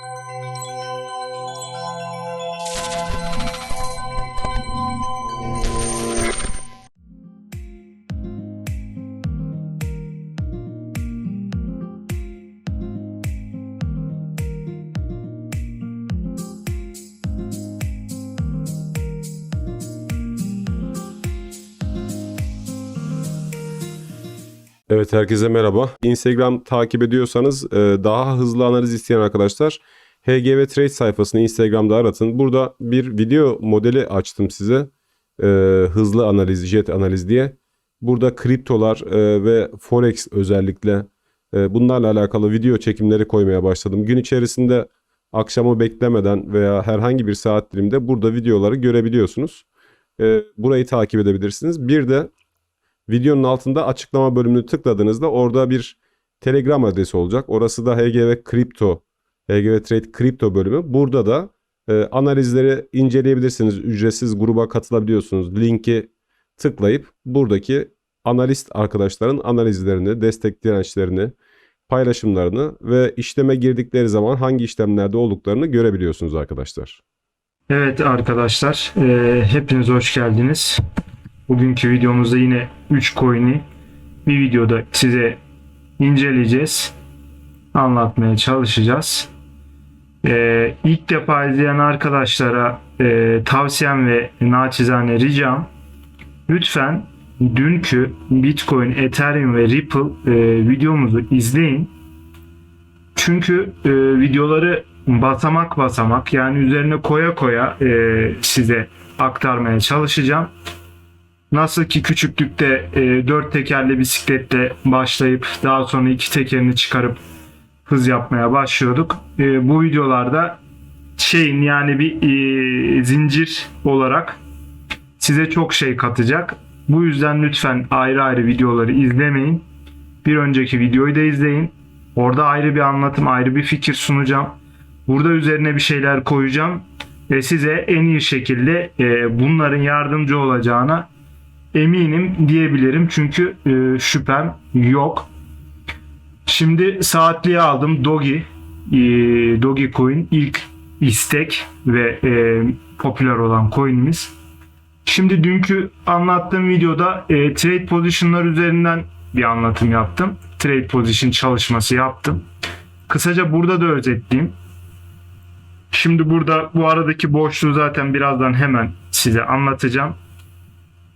Música Evet herkese merhaba. Instagram takip ediyorsanız e, daha hızlı analiz isteyen arkadaşlar HGV Trade sayfasını Instagram'da aratın. Burada bir video modeli açtım size. E, hızlı analiz, jet analiz diye. Burada kriptolar e, ve forex özellikle bunlarla alakalı video çekimleri koymaya başladım. Gün içerisinde akşamı beklemeden veya herhangi bir saat diliminde burada videoları görebiliyorsunuz. Burayı takip edebilirsiniz. Bir de Videonun altında açıklama bölümünü tıkladığınızda orada bir Telegram adresi olacak. Orası da HGV Kripto, HGV Trade Kripto bölümü. Burada da e, analizleri inceleyebilirsiniz. Ücretsiz gruba katılabiliyorsunuz. Linki tıklayıp buradaki analist arkadaşların analizlerini, destek dirençlerini, paylaşımlarını ve işleme girdikleri zaman hangi işlemlerde olduklarını görebiliyorsunuz arkadaşlar. Evet arkadaşlar, e, hepiniz hoş geldiniz. Bugünkü videomuzda yine 3 coin'i bir videoda size inceleyeceğiz. Anlatmaya çalışacağız. E, ilk defa izleyen arkadaşlara e, tavsiyem ve naçizane ricam lütfen dünkü Bitcoin, Ethereum ve Ripple e, videomuzu izleyin. Çünkü e, videoları basamak basamak yani üzerine koya koya e, size aktarmaya çalışacağım. Nasıl ki küçüklükte e, dört tekerli bisikletle başlayıp daha sonra iki tekerini çıkarıp hız yapmaya başlıyorduk. E, bu videolarda şeyin yani bir e, zincir olarak size çok şey katacak. Bu yüzden lütfen ayrı ayrı videoları izlemeyin. Bir önceki videoyu da izleyin. Orada ayrı bir anlatım, ayrı bir fikir sunacağım. Burada üzerine bir şeyler koyacağım ve size en iyi şekilde e, bunların yardımcı olacağına eminim diyebilirim. Çünkü e, şüphem yok. Şimdi saatliği aldım. Dogi. E, Dogi coin ilk istek ve e, popüler olan coin'imiz. Şimdi dünkü anlattığım videoda e, trade position'lar üzerinden bir anlatım yaptım. Trade position çalışması yaptım. Kısaca burada da özetleyeyim. Şimdi burada bu aradaki boşluğu zaten birazdan hemen size anlatacağım.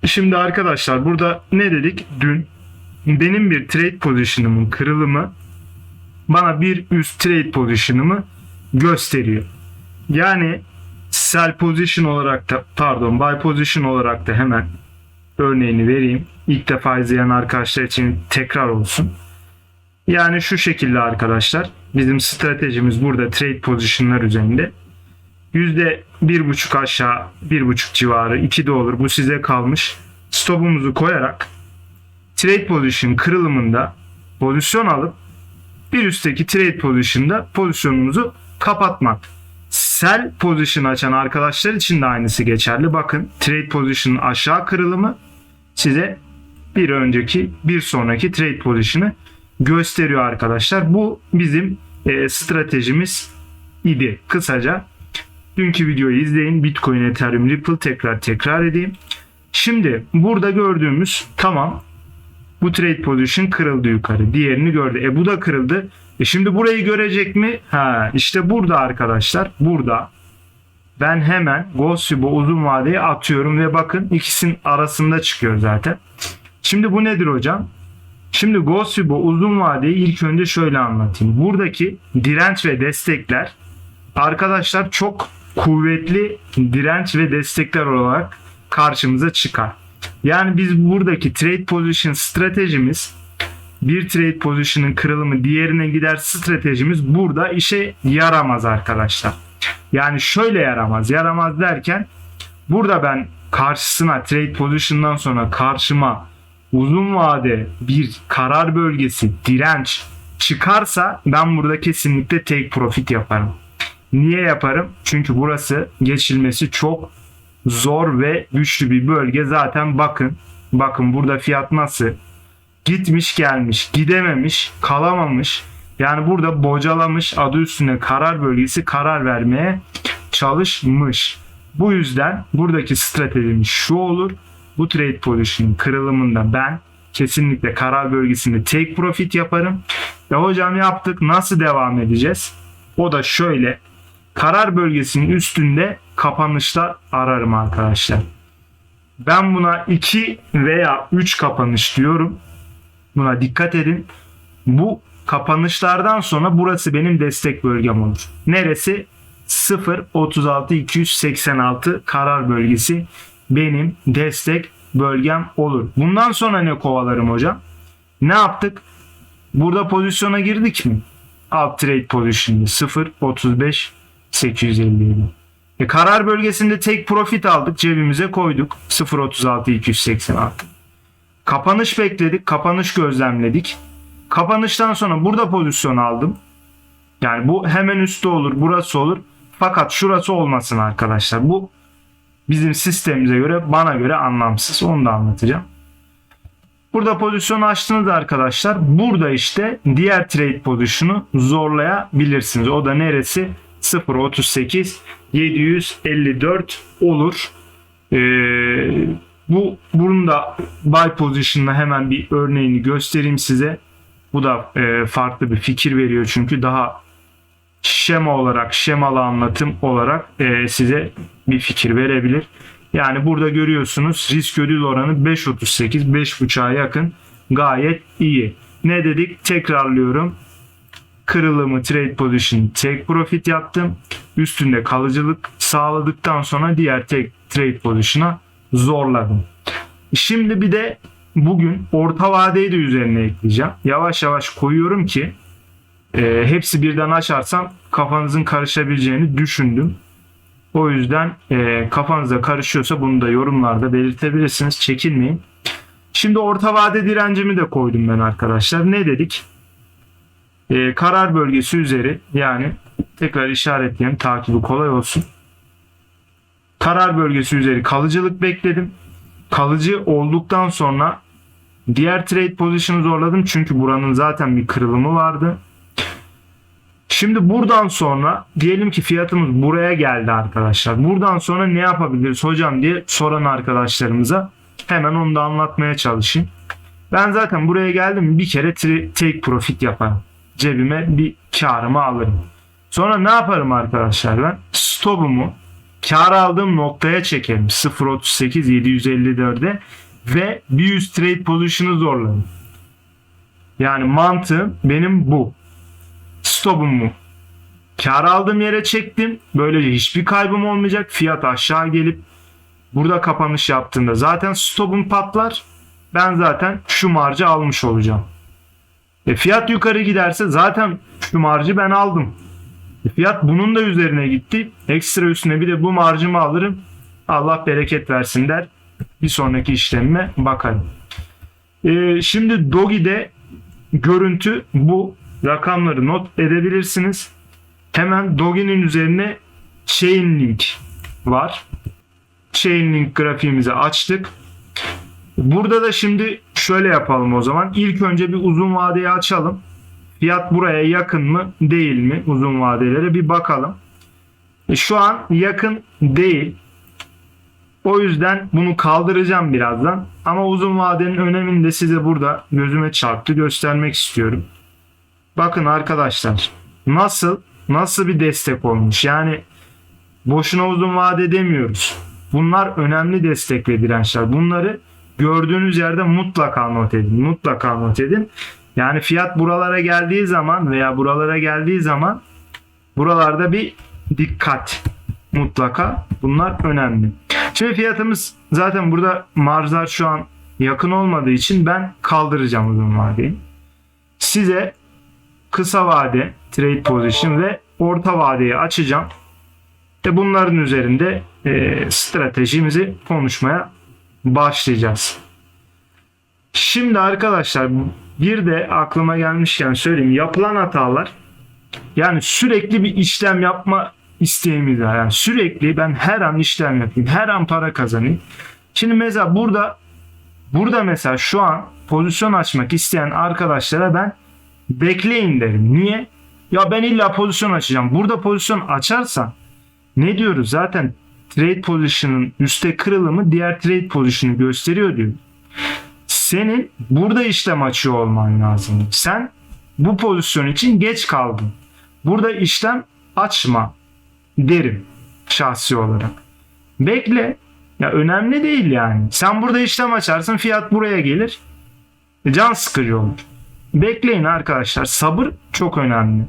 Şimdi arkadaşlar burada ne dedik? Dün benim bir trade position'ımın kırılımı bana bir üst trade position'ımı gösteriyor. Yani sell position olarak da pardon buy position olarak da hemen örneğini vereyim. İlk defa izleyen arkadaşlar için tekrar olsun. Yani şu şekilde arkadaşlar bizim stratejimiz burada trade position'lar üzerinde. Yüzde bir buçuk aşağı, bir buçuk civarı, iki de olur. Bu size kalmış. Stopumuzu koyarak trade position kırılımında pozisyon alıp bir üstteki trade position'da pozisyonumuzu kapatmak. Sell position açan arkadaşlar için de aynısı geçerli. Bakın trade position aşağı kırılımı size bir önceki bir sonraki trade position'ı gösteriyor arkadaşlar. Bu bizim e, stratejimiz idi. Kısaca Dünkü videoyu izleyin. Bitcoin, Ethereum, Ripple tekrar tekrar edeyim. Şimdi burada gördüğümüz tamam bu trade position kırıldı yukarı. Diğerini gördü. E bu da kırıldı. E şimdi burayı görecek mi? Ha işte burada arkadaşlar. Burada ben hemen Gosubo uzun vadeye atıyorum ve bakın ikisinin arasında çıkıyor zaten. Şimdi bu nedir hocam? Şimdi Gosubo uzun vadeyi ilk önce şöyle anlatayım. Buradaki direnç ve destekler arkadaşlar çok kuvvetli direnç ve destekler olarak karşımıza çıkar. Yani biz buradaki trade position stratejimiz bir trade position'ın kırılımı diğerine gider stratejimiz burada işe yaramaz arkadaşlar. Yani şöyle yaramaz. Yaramaz derken burada ben karşısına trade position'dan sonra karşıma uzun vade bir karar bölgesi direnç çıkarsa ben burada kesinlikle take profit yaparım. Niye yaparım? Çünkü burası geçilmesi çok zor ve güçlü bir bölge. Zaten bakın. Bakın burada fiyat nasıl? Gitmiş gelmiş, gidememiş, kalamamış. Yani burada bocalamış adı üstünde karar bölgesi karar vermeye çalışmış. Bu yüzden buradaki stratejimiz şu olur. Bu trade position'ın kırılımında ben kesinlikle karar bölgesinde take profit yaparım. Ve hocam yaptık nasıl devam edeceğiz? O da şöyle. Karar bölgesinin üstünde kapanışlar ararım arkadaşlar. Ben buna 2 veya 3 kapanış diyorum. Buna dikkat edin. Bu kapanışlardan sonra burası benim destek bölgem olur. Neresi? 0 36 286 karar bölgesi benim destek bölgem olur. Bundan sonra ne kovalarım hocam? Ne yaptık? Burada pozisyona girdik mi? Alt trade pozisyonda 0 35 857. E karar bölgesinde tek profit aldık cebimize koyduk 0.36 286. Kapanış bekledik, kapanış gözlemledik. Kapanıştan sonra burada pozisyon aldım. Yani bu hemen üstte olur, burası olur. Fakat şurası olmasın arkadaşlar. Bu bizim sistemimize göre, bana göre anlamsız. Onu da anlatacağım. Burada pozisyonu açtınız arkadaşlar. Burada işte diğer trade pozisyonu zorlayabilirsiniz. O da neresi? 0.38 754 olur. Ee, bu bunun da buy position'la hemen bir örneğini göstereyim size. Bu da e, farklı bir fikir veriyor çünkü daha şema olarak, şemalı anlatım olarak e, size bir fikir verebilir. Yani burada görüyorsunuz risk ödül oranı 5.38, 5.5'a yakın gayet iyi. Ne dedik? Tekrarlıyorum. Kırılımı trade position take profit yaptım. Üstünde kalıcılık sağladıktan sonra diğer tek trade position'a zorladım. Şimdi bir de bugün orta vadeyi de üzerine ekleyeceğim. Yavaş yavaş koyuyorum ki e, hepsi birden açarsam kafanızın karışabileceğini düşündüm. O yüzden e, kafanıza karışıyorsa bunu da yorumlarda belirtebilirsiniz. Çekinmeyin. Şimdi orta vade direncimi de koydum ben arkadaşlar. Ne dedik? E, karar bölgesi üzeri yani tekrar işaretleyelim takibi kolay olsun. Karar bölgesi üzeri kalıcılık bekledim. Kalıcı olduktan sonra diğer trade position'ı zorladım çünkü buranın zaten bir kırılımı vardı. Şimdi buradan sonra diyelim ki fiyatımız buraya geldi arkadaşlar. Buradan sonra ne yapabiliriz hocam diye soran arkadaşlarımıza hemen onu da anlatmaya çalışayım. Ben zaten buraya geldim bir kere take profit yaparım. Cebime bir karımı alırım. Sonra ne yaparım arkadaşlar ben? Stopumu kar aldığım noktaya çekerim. 0.38 754'e ve bir üst trade pozisyonu zorlarım. Yani mantığım benim bu stopumu kar aldığım yere çektim. Böylece hiçbir kaybım olmayacak. Fiyat aşağı gelip burada kapanış yaptığında zaten stopum patlar. Ben zaten şu marjı almış olacağım. E fiyat yukarı giderse zaten şu marjı ben aldım. E fiyat bunun da üzerine gitti. Ekstra üstüne bir de bu marjımı alırım. Allah bereket versin der. Bir sonraki işlemime bakarım. E, şimdi Dogi'de görüntü bu rakamları not edebilirsiniz. Hemen Doge'nin üzerine Chainlink var. Chainlink grafiğimizi açtık. Burada da şimdi şöyle yapalım o zaman. İlk önce bir uzun vadeyi açalım. Fiyat buraya yakın mı değil mi uzun vadelere bir bakalım. E, Şu an yakın değil. O yüzden bunu kaldıracağım birazdan. Ama uzun vadenin önemini de size burada gözüme çarptı göstermek istiyorum. Bakın arkadaşlar nasıl nasıl bir destek olmuş. Yani boşuna uzun vade demiyoruz. Bunlar önemli destek ve dirençler. Bunları gördüğünüz yerde mutlaka not edin. Mutlaka not edin. Yani fiyat buralara geldiği zaman veya buralara geldiği zaman buralarda bir dikkat mutlaka. Bunlar önemli. Şimdi fiyatımız zaten burada marjlar şu an yakın olmadığı için ben kaldıracağım uzun vadeyi. Size kısa vade trade position ve orta vadeyi açacağım. Ve bunların üzerinde e, stratejimizi konuşmaya başlayacağız. Şimdi arkadaşlar bir de aklıma gelmişken söyleyeyim. Yapılan hatalar yani sürekli bir işlem yapma isteğimiz var. Yani sürekli ben her an işlem yapayım. Her an para kazanayım. Şimdi mesela burada burada mesela şu an pozisyon açmak isteyen arkadaşlara ben bekleyin derim. Niye? Ya ben illa pozisyon açacağım. Burada pozisyon açarsan ne diyoruz? Zaten trade position'ın üstte kırılımı diğer trade position'ı gösteriyor diyor. Senin burada işlem açıyor olman lazım. Sen bu pozisyon için geç kaldın. Burada işlem açma derim şahsi olarak. Bekle. Ya önemli değil yani. Sen burada işlem açarsın fiyat buraya gelir. E, Can sıkıcı olur. Bekleyin arkadaşlar. Sabır çok önemli.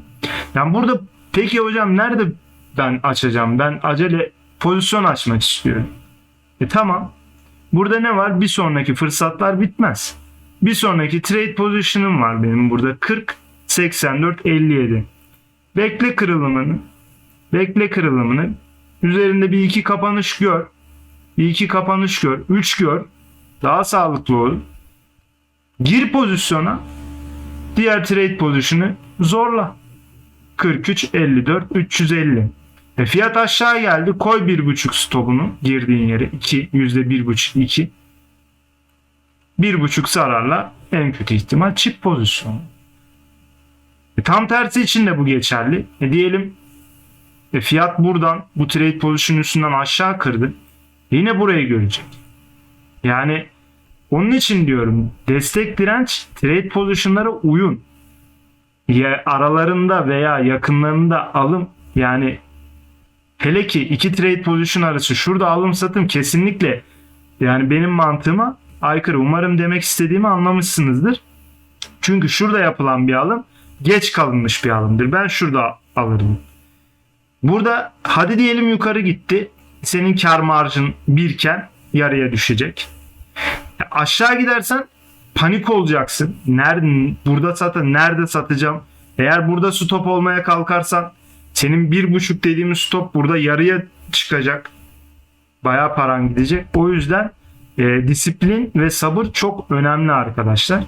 Yani burada peki hocam nerede ben açacağım? Ben acele pozisyon açmak istiyorum. E tamam. Burada ne var? Bir sonraki fırsatlar bitmez. Bir sonraki trade position'ım var benim burada. 40, 84, 57. Bekle kırılımını. Bekle kırılımını. Üzerinde bir iki kapanış gör. Bir iki kapanış gör. Üç gör. Daha sağlıklı olur. Gir pozisyona. Diğer trade pozisyonu zorla. 43, 54, 350. E fiyat aşağı geldi. Koy 1.5 stopunu girdiğin yere. 2, %1.5, 2. 1.5 zararla en kötü ihtimal çift pozisyonu. E tam tersi için de bu geçerli. E diyelim e fiyat buradan bu trade pozisyon üstünden aşağı kırdı. Yine burayı görecek. Yani onun için diyorum destek direnç trade pozisyonlara uyun. Ya aralarında veya yakınlarında alım yani hele ki iki trade pozisyon arası şurada alım satım kesinlikle yani benim mantığıma aykırı. Umarım demek istediğimi anlamışsınızdır. Çünkü şurada yapılan bir alım geç kalınmış bir alımdır. Ben şurada alırım. Burada hadi diyelim yukarı gitti. Senin kar marjın birken yarıya düşecek. Aşağı gidersen panik olacaksın. Nerede burada satın nerede satacağım? Eğer burada stop olmaya kalkarsan senin bir buçuk dediğimiz stop burada yarıya çıkacak. Bayağı paran gidecek. O yüzden e, disiplin ve sabır çok önemli arkadaşlar.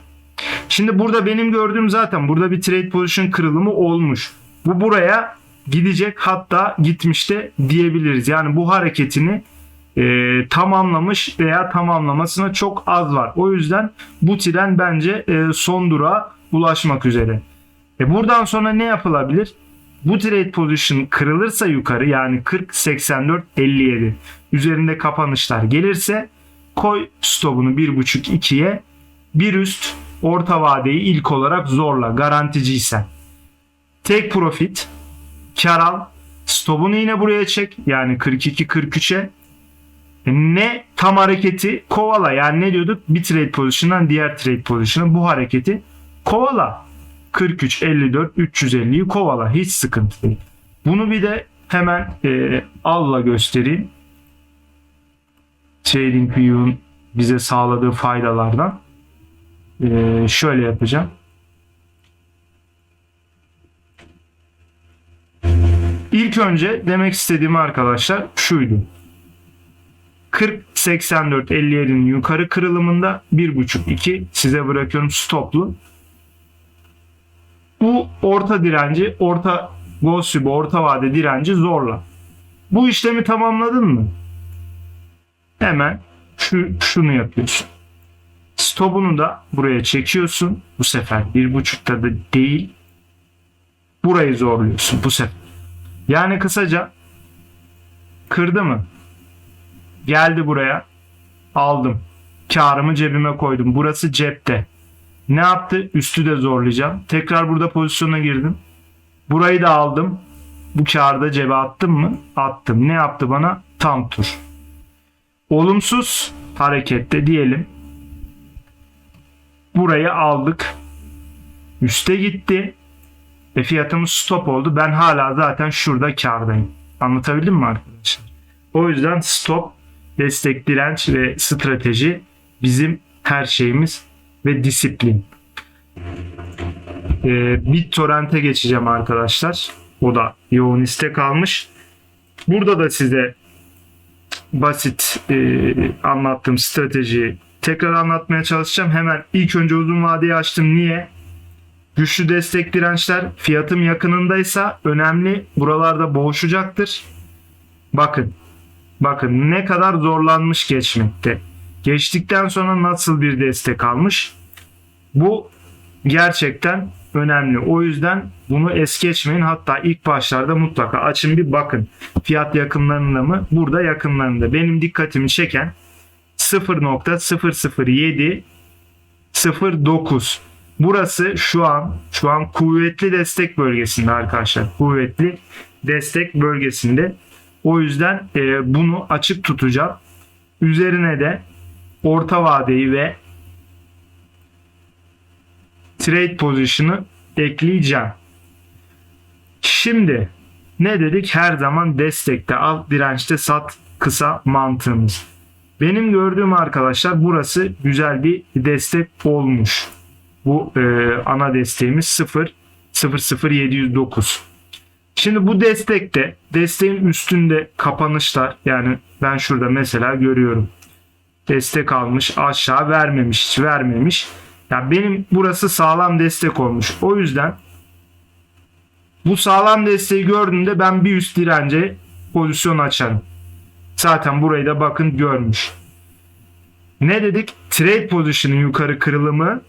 Şimdi burada benim gördüğüm zaten burada bir trade position kırılımı olmuş. Bu buraya gidecek hatta gitmiş de diyebiliriz. Yani bu hareketini e, tamamlamış veya tamamlamasına çok az var. O yüzden bu tren bence e, son durağa ulaşmak üzere. E buradan sonra ne yapılabilir? Bu trade position kırılırsa yukarı yani 40, 84, 57 üzerinde kapanışlar gelirse koy stopunu 1.5-2'ye bir üst orta vadeyi ilk olarak zorla garanticiysen. Tek profit kar al stopunu yine buraya çek yani 42-43'e ne tam hareketi kovala yani ne diyorduk? Bir trade pozisyondan diğer trade pozisyona bu hareketi kovala 43 54 350'yi kovala hiç sıkıntı değil. Bunu bir de hemen e, alla göstereyim. TradingView'un bize sağladığı faydalardan. E, şöyle yapacağım. İlk önce demek istediğim arkadaşlar şuydu. 40 84 57'nin yukarı kırılımında 1.5 2 size bırakıyorum stoplu. Bu orta direnci, orta Gaussian orta vade direnci zorla. Bu işlemi tamamladın mı? Hemen şu şunu yapıyorsun. Stopunu da buraya çekiyorsun. Bu sefer bir buçukta da değil. Burayı zorluyorsun bu sefer. Yani kısaca kırdı mı? Geldi buraya. Aldım. Karımı cebime koydum. Burası cepte. Ne yaptı? Üstü de zorlayacağım. Tekrar burada pozisyona girdim. Burayı da aldım. Bu karda cebe attım mı? Attım. Ne yaptı bana? Tam tur. Olumsuz harekette diyelim. Burayı aldık. Üste gitti. E fiyatımız stop oldu. Ben hala zaten şurada kardayım. Anlatabildim mi arkadaşlar? O yüzden stop, destek, direnç ve strateji bizim her şeyimiz ve disiplin. Ee, BitTorrent'e geçeceğim arkadaşlar. O da yoğun istek almış. Burada da size basit e, anlattığım stratejiyi tekrar anlatmaya çalışacağım. Hemen ilk önce uzun vadeyi açtım. Niye? Güçlü destek dirençler fiyatım yakınındaysa önemli. Buralarda boğuşacaktır. Bakın. Bakın ne kadar zorlanmış geçmekte. Geçtikten sonra nasıl bir destek almış? Bu gerçekten önemli. O yüzden bunu es geçmeyin. Hatta ilk başlarda mutlaka açın bir bakın. Fiyat yakınlarında mı? Burada yakınlarında. Benim dikkatimi çeken 0.007 09. Burası şu an şu an kuvvetli destek bölgesinde arkadaşlar. Kuvvetli destek bölgesinde. O yüzden e, bunu açık tutacağım. Üzerine de orta vadeyi ve trade position'ı ekleyeceğim. Şimdi ne dedik? Her zaman destekte al, dirençte sat kısa mantığımız. Benim gördüğüm arkadaşlar burası güzel bir destek olmuş. Bu e, ana desteğimiz 0 00709. Şimdi bu destekte desteğin üstünde kapanışlar yani ben şurada mesela görüyorum. Destek almış aşağı vermemiş vermemiş. Ya benim burası sağlam destek olmuş. O yüzden bu sağlam desteği gördüğümde ben bir üst dirence pozisyon açarım. Zaten burayı da bakın görmüş. Ne dedik? Trade pozisyonun yukarı kırılımı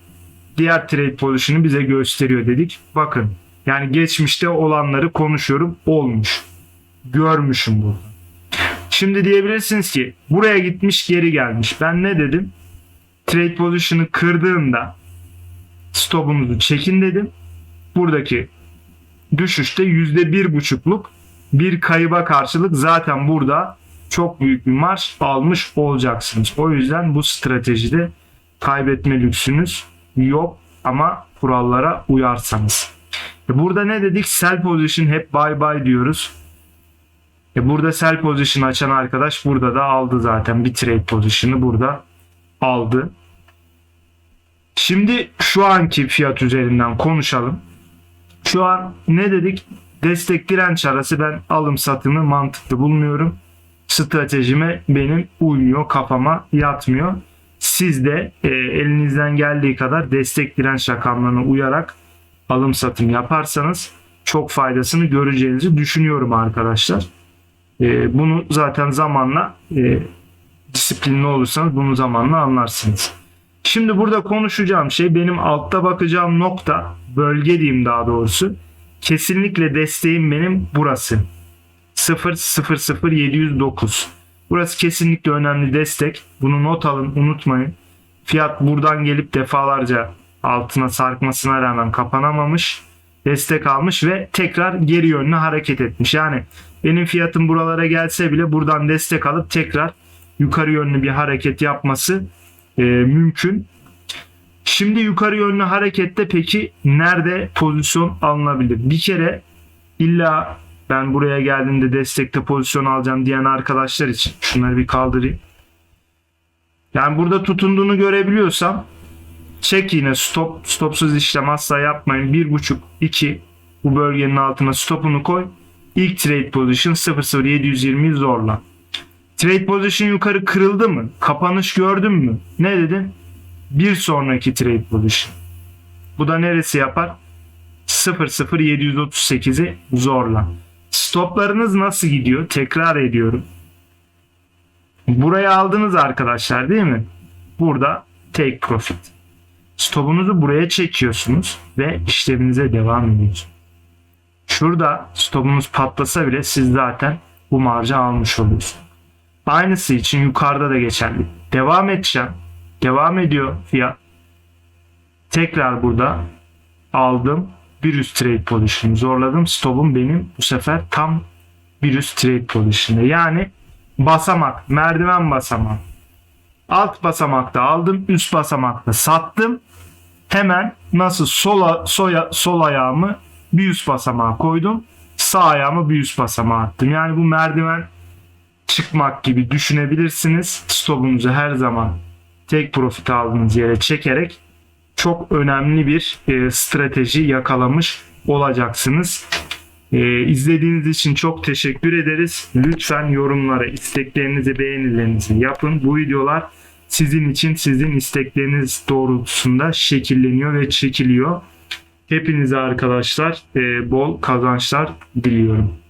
diğer trade pozisyonu bize gösteriyor dedik. Bakın yani geçmişte olanları konuşuyorum olmuş. Görmüşüm burada. Şimdi diyebilirsiniz ki buraya gitmiş geri gelmiş. Ben ne dedim? Trade pozisyonu kırdığında stopunuzu çekin dedim. Buradaki düşüşte yüzde bir buçukluk bir kayıba karşılık zaten burada çok büyük bir marş almış olacaksınız. O yüzden bu stratejide kaybetme lüksünüz yok ama kurallara uyarsanız. E Burada ne dedik? Sell position hep buy buy diyoruz. E burada sell position açan arkadaş burada da aldı zaten bir trade pozisyonu burada aldı. Şimdi şu anki fiyat üzerinden konuşalım. Şu an ne dedik? Destek direnç arası ben alım satımı mantıklı bulmuyorum. Stratejime benim uymuyor, kafama yatmıyor. Siz de e, elinizden geldiği kadar destek direnç rakamlarına uyarak alım satım yaparsanız çok faydasını göreceğinizi düşünüyorum arkadaşlar. E, bunu zaten zamanla e, disiplinli olursanız bunu zamanla anlarsınız. Şimdi burada konuşacağım şey benim altta bakacağım nokta bölge diyeyim daha doğrusu. Kesinlikle desteğim benim burası. 000709. Burası kesinlikle önemli destek. Bunu not alın unutmayın. Fiyat buradan gelip defalarca altına sarkmasına rağmen kapanamamış. Destek almış ve tekrar geri yönlü hareket etmiş. Yani benim fiyatım buralara gelse bile buradan destek alıp tekrar yukarı yönlü bir hareket yapması e, mümkün. Şimdi yukarı yönlü harekette peki nerede pozisyon alınabilir? Bir kere illa ben buraya geldiğimde destekte pozisyon alacağım diyen arkadaşlar için şunları bir kaldırayım. Yani burada tutunduğunu görebiliyorsam çek yine stop stopsuz işlem asla yapmayın. 1.5 2 bu bölgenin altına stopunu koy. İlk trade position 00720'yi zorla. Trade position yukarı kırıldı mı? Kapanış gördün mü? Ne dedin? Bir sonraki trade position. Bu da neresi yapar? 00738'i zorla. Stoplarınız nasıl gidiyor? Tekrar ediyorum. Buraya aldınız arkadaşlar değil mi? Burada take profit. Stopunuzu buraya çekiyorsunuz ve işleminize devam ediyorsunuz. Şurada stopunuz patlasa bile siz zaten bu marjı almış oluyorsunuz. Aynısı için yukarıda da geçerli. Devam edeceğim. Devam ediyor fiyat. Tekrar burada aldım. Bir üst trade position zorladım. Stopum benim bu sefer tam bir üst trade position'da. Yani basamak, merdiven basamağı. Alt basamakta aldım, üst basamakta sattım. Hemen nasıl sola soya, sol ayağımı bir üst basamağa koydum. Sağ ayağımı bir üst basamağa attım. Yani bu merdiven çıkmak gibi düşünebilirsiniz. Stopunuzu her zaman tek profit aldığınız yere çekerek çok önemli bir e, strateji yakalamış olacaksınız. E, izlediğiniz için çok teşekkür ederiz. Lütfen yorumlara isteklerinizi, beğenilerinizi yapın. Bu videolar sizin için, sizin istekleriniz doğrultusunda şekilleniyor ve çekiliyor. Hepinize arkadaşlar e, bol kazançlar diliyorum.